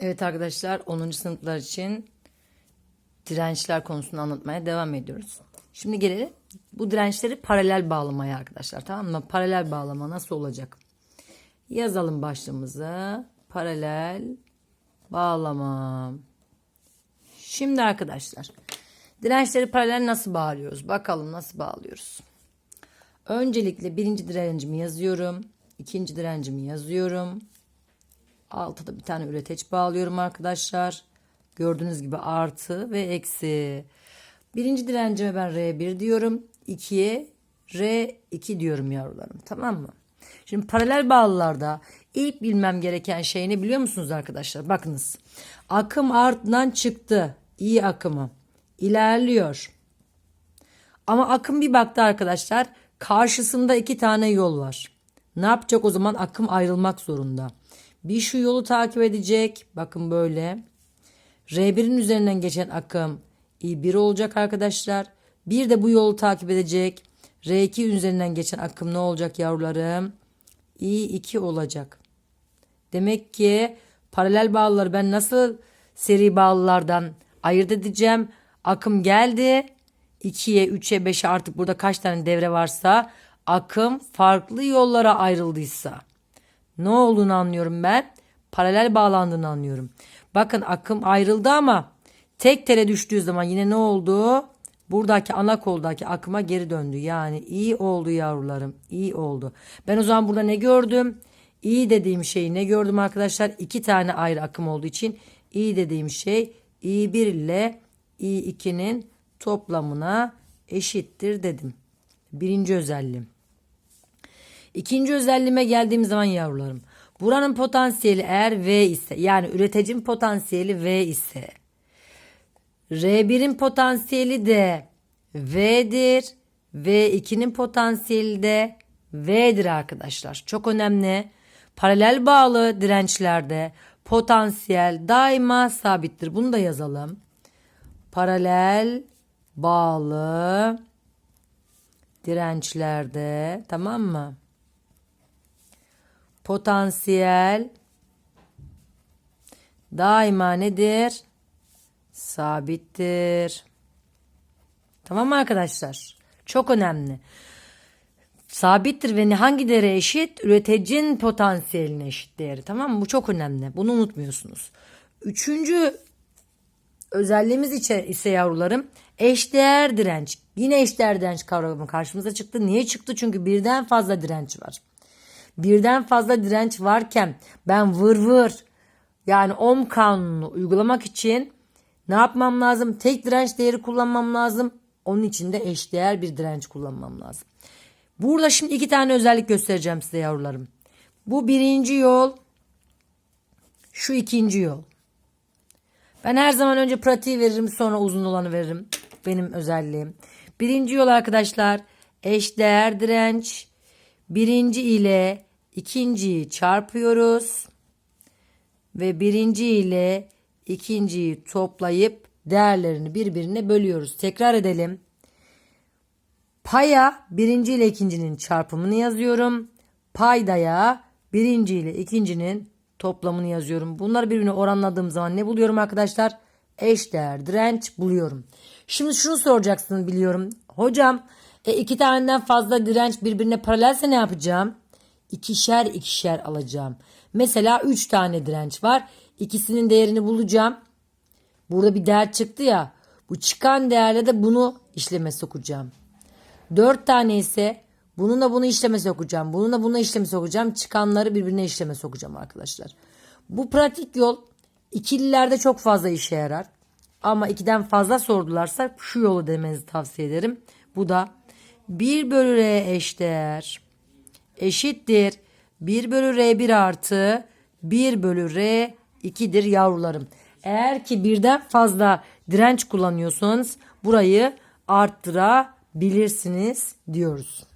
Evet arkadaşlar 10. sınıflar için dirençler konusunu anlatmaya devam ediyoruz. Şimdi gelelim bu dirençleri paralel bağlamaya arkadaşlar tamam mı? Paralel bağlama nasıl olacak? Yazalım başlığımızı. Paralel bağlama. Şimdi arkadaşlar dirençleri paralel nasıl bağlıyoruz? Bakalım nasıl bağlıyoruz. Öncelikle birinci direncimi yazıyorum. ikinci direncimi yazıyorum. Altıda bir tane üreteç bağlıyorum arkadaşlar. Gördüğünüz gibi artı ve eksi. Birinci direncime ben R1 diyorum. 2'ye R2 diyorum yavrularım. Tamam mı? Şimdi paralel bağlılarda ilk bilmem gereken şey ne biliyor musunuz arkadaşlar? Bakınız. Akım ardından çıktı. İyi akımı. İlerliyor. Ama akım bir baktı arkadaşlar. Karşısında iki tane yol var. Ne yapacak o zaman? Akım ayrılmak zorunda. Bir şu yolu takip edecek. Bakın böyle. R1'in üzerinden geçen akım I1 olacak arkadaşlar. Bir de bu yolu takip edecek. R2 üzerinden geçen akım ne olacak yavrularım? I2 olacak. Demek ki paralel bağlıları ben nasıl seri bağlılardan ayırt edeceğim? Akım geldi. 2'ye, 3'e, 5'e artık burada kaç tane devre varsa akım farklı yollara ayrıldıysa ne olduğunu anlıyorum ben. Paralel bağlandığını anlıyorum. Bakın akım ayrıldı ama tek tele düştüğü zaman yine ne oldu? Buradaki ana koldaki akıma geri döndü. Yani iyi oldu yavrularım. iyi oldu. Ben o zaman burada ne gördüm? İyi dediğim şeyi ne gördüm arkadaşlar? İki tane ayrı akım olduğu için iyi dediğim şey i1 ile i2'nin toplamına eşittir dedim. Birinci özelliğim. İkinci özelliğime geldiğim zaman yavrularım. Buranın potansiyeli eğer V ise yani üreticinin potansiyeli V ise R1'in potansiyeli de V'dir. V2'nin potansiyeli de V'dir arkadaşlar. Çok önemli. Paralel bağlı dirençlerde potansiyel daima sabittir. Bunu da yazalım. Paralel bağlı dirençlerde tamam mı? Potansiyel daima nedir? Sabittir. Tamam mı arkadaşlar? Çok önemli. Sabittir ve hangi değere eşit? Üreticinin potansiyeline eşit değeri. Tamam mı? Bu çok önemli. Bunu unutmuyorsunuz. Üçüncü özelliğimiz ise, yavrularım eşdeğer direnç. Yine eşdeğer direnç kavramı karşımıza çıktı. Niye çıktı? Çünkü birden fazla direnç var. Birden fazla direnç varken ben vır vır yani ohm kanunu uygulamak için ne yapmam lazım? Tek direnç değeri kullanmam lazım. Onun için de eşdeğer bir direnç kullanmam lazım. Burada şimdi iki tane özellik göstereceğim size yavrularım. Bu birinci yol. Şu ikinci yol. Ben her zaman önce pratiği veririm sonra uzun olanı veririm. Benim özelliğim. Birinci yol arkadaşlar eşdeğer direnç. Birinci ile ikinciyi çarpıyoruz. Ve birinci ile ikinciyi toplayıp değerlerini birbirine bölüyoruz. Tekrar edelim. Paya birinci ile ikincinin çarpımını yazıyorum. Paydaya birinci ile ikincinin toplamını yazıyorum. Bunları birbirine oranladığım zaman ne buluyorum arkadaşlar? Eşdeğer direnç buluyorum. Şimdi şunu soracaksınız biliyorum. Hocam e, iki taneden fazla direnç birbirine paralelse ne yapacağım? İkişer ikişer alacağım. Mesela üç tane direnç var. İkisinin değerini bulacağım. Burada bir değer çıktı ya. Bu çıkan değerle de bunu işleme sokacağım. Dört tane ise bununla bunu işleme sokacağım. Bununla bunu işleme sokacağım. Çıkanları birbirine işleme sokacağım arkadaşlar. Bu pratik yol ikililerde çok fazla işe yarar. Ama ikiden fazla sordularsa şu yolu demenizi tavsiye ederim. Bu da 1 bölü R eşdeğer eşittir 1 bölü R1 artı 1 bölü R 2'dir yavrularım. Eğer ki birden fazla direnç kullanıyorsanız burayı arttırabilirsiniz diyoruz.